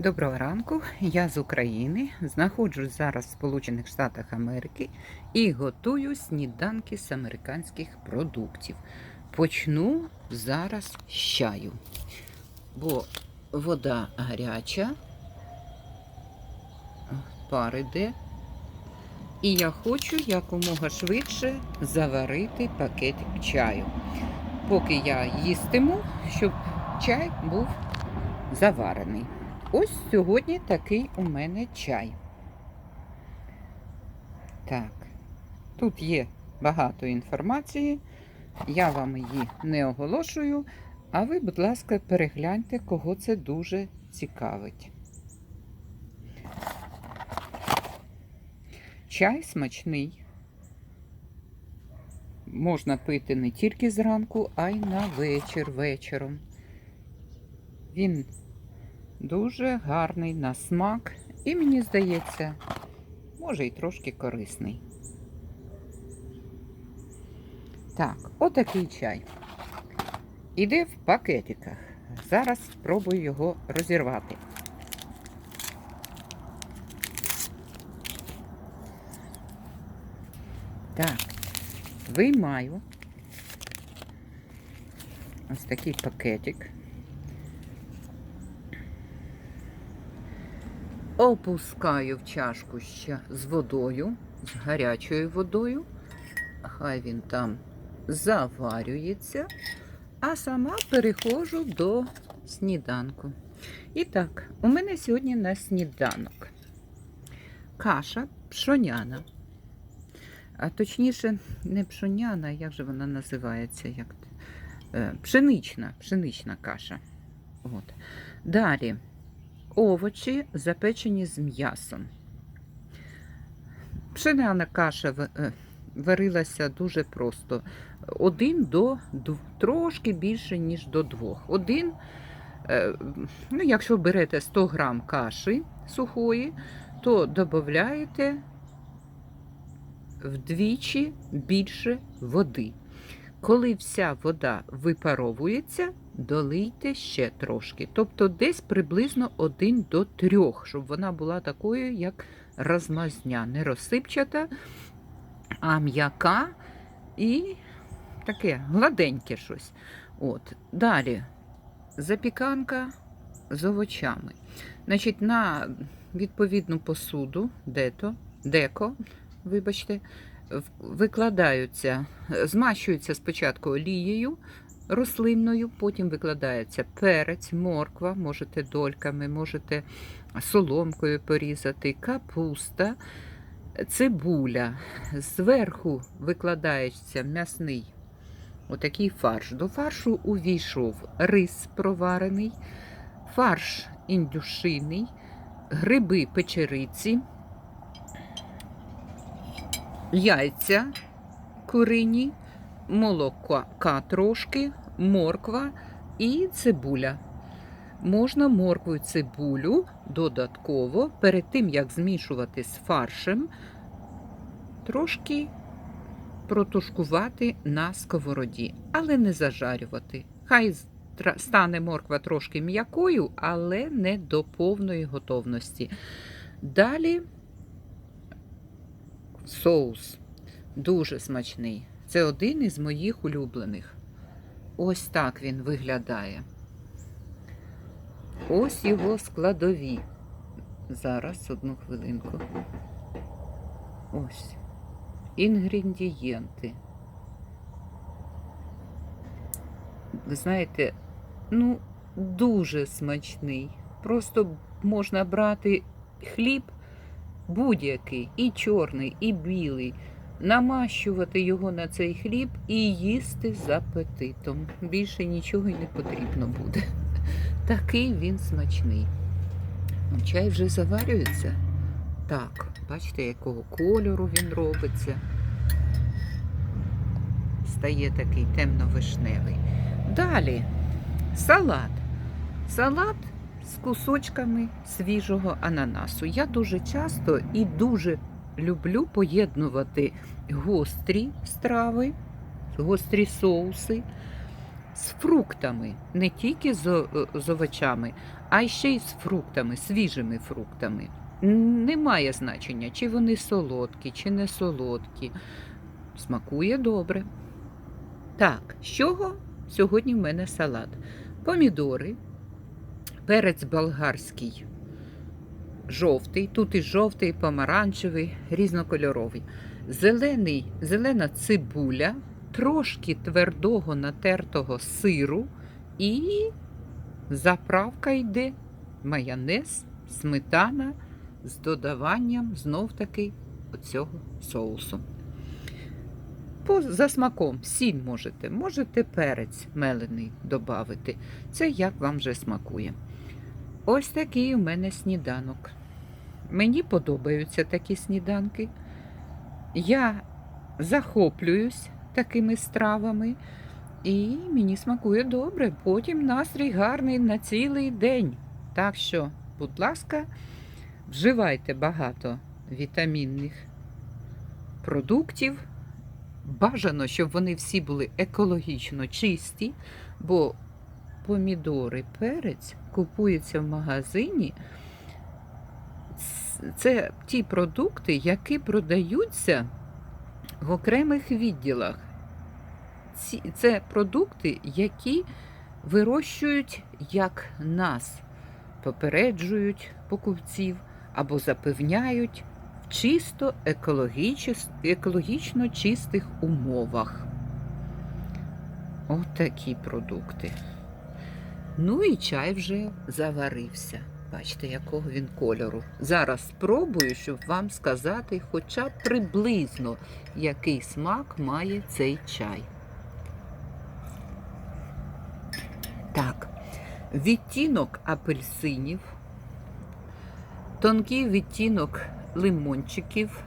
Доброго ранку, я з України. Знаходжусь зараз в Сполучених Штатах Америки і готую сніданки з американських продуктів. Почну зараз з чаю, бо вода гаряча, пар іде. І я хочу якомога швидше заварити пакетик чаю. Поки я їстиму, щоб чай був заварений. Ось сьогодні такий у мене чай. Так, тут є багато інформації. Я вам її не оголошую, а ви, будь ласка, перегляньте, кого це дуже цікавить. Чай смачний. Можна пити не тільки зранку, а й на вечір вечором. Він Дуже гарний на смак і, мені здається, може і трошки корисний. Так, отакий чай. Іде в пакетиках. Зараз спробую його розірвати. Так, виймаю ось такий пакетик. Опускаю в чашку ще з водою, з гарячою водою. Хай він там заварюється, а сама переходжу до сніданку. І так, у мене сьогодні на сніданок каша пшоняна. А точніше, не пшоняна, як же вона називається? Як... е, Пшенична, пшенична каша. От. Далі овочі, запечені з м'ясом. Пшеняна каша е, варилася дуже просто. Один до трошки більше, ніж до двох. Один, е, ну, якщо берете 100 грам каші сухої, то додаєте вдвічі більше води. Коли вся вода випаровується, долийте ще трошки. Тобто десь приблизно 1 до 3, щоб вона була такою, як розмазня, не розсипчата, а м'яка і таке гладеньке щось. От. Далі запіканка з овочами. Значить, на відповідну посуду, дето, деко, вибачте, викладаються, змащуються спочатку олією рослинною, потім викладається перець, морква, можете дольками, можете соломкою порізати, капуста, цибуля. Зверху викладається м'ясний отакий фарш. До фаршу увійшов рис проварений, фарш індюшиний, гриби печериці, яйця курині, молока трошки, морква і цибуля. Можна моркву і цибулю додатково, перед тим як змішувати з фаршем, трошки протушкувати на сковороді, але не зажарювати. Хай стане морква трошки м'якою, але не до повної готовності. Далі соус дуже смачний. Це один із моїх улюблених. Ось так він виглядає. Ось його складові. Зараз одну хвилинку. Ось. Інгредієнти. Ви знаєте, ну, дуже смачний. Просто можна брати хліб будь-який, і чорний, і білий, намащувати його на цей хліб і їсти з апетитом. Більше нічого й не потрібно буде. Такий він смачний. Ну, Чай вже заварюється. Так, бачите, якого кольору він робиться. Стає такий темно-вишневий. Далі салат. Салат з кусочками свіжого ананасу. Я дуже часто і дуже люблю поєднувати гострі страви, гострі соуси з фруктами, не тільки з, з овочами, а ще й з фруктами, свіжими фруктами. Немає значення, чи вони солодкі, чи не солодкі. Смакує добре. Так, з чого сьогодні в мене салат? Помідори, перець болгарський, жовтий, тут і жовтий, і помаранчевий, різнокольоровий. Зелений, зелена цибуля, трошки твердого натертого сиру і заправка йде майонез, сметана з додаванням знов таки оцього соусу. По, за смаком сіль можете, можете перець мелений додати. Це як вам вже смакує. Ось такий у мене сніданок. Мені подобаються такі сніданки. Я захоплююсь такими стравами, і мені смакує добре. Потім настрій гарний на цілий день. Так що, будь ласка, вживайте багато вітамінних продуктів. Бажано, щоб вони всі були екологічно чисті, бо помідори, перець купуються в магазині. Це ті продукти, які продаються в окремих відділах. Це продукти, які вирощують як нас, попереджують покупців або запевняють в чисто екологічно чистих умовах. От продукти. Ну і чай вже заварився. Бачите, якого він кольору. Зараз спробую, щоб вам сказати хоча б приблизно, який смак має цей чай. Так, відтінок апельсинів, тонкий відтінок лимончиків.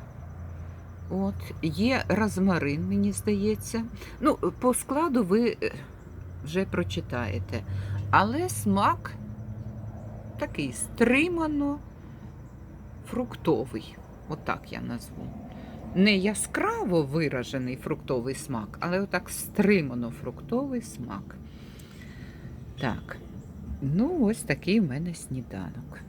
От, є розмарин, мені здається. Ну, по складу ви е, вже прочитаєте. Але смак такий стримано фруктовий. Отак я назву. Не яскраво виражений фруктовий смак, але отак стримано фруктовий смак. Так, ну ось такий в мене сніданок.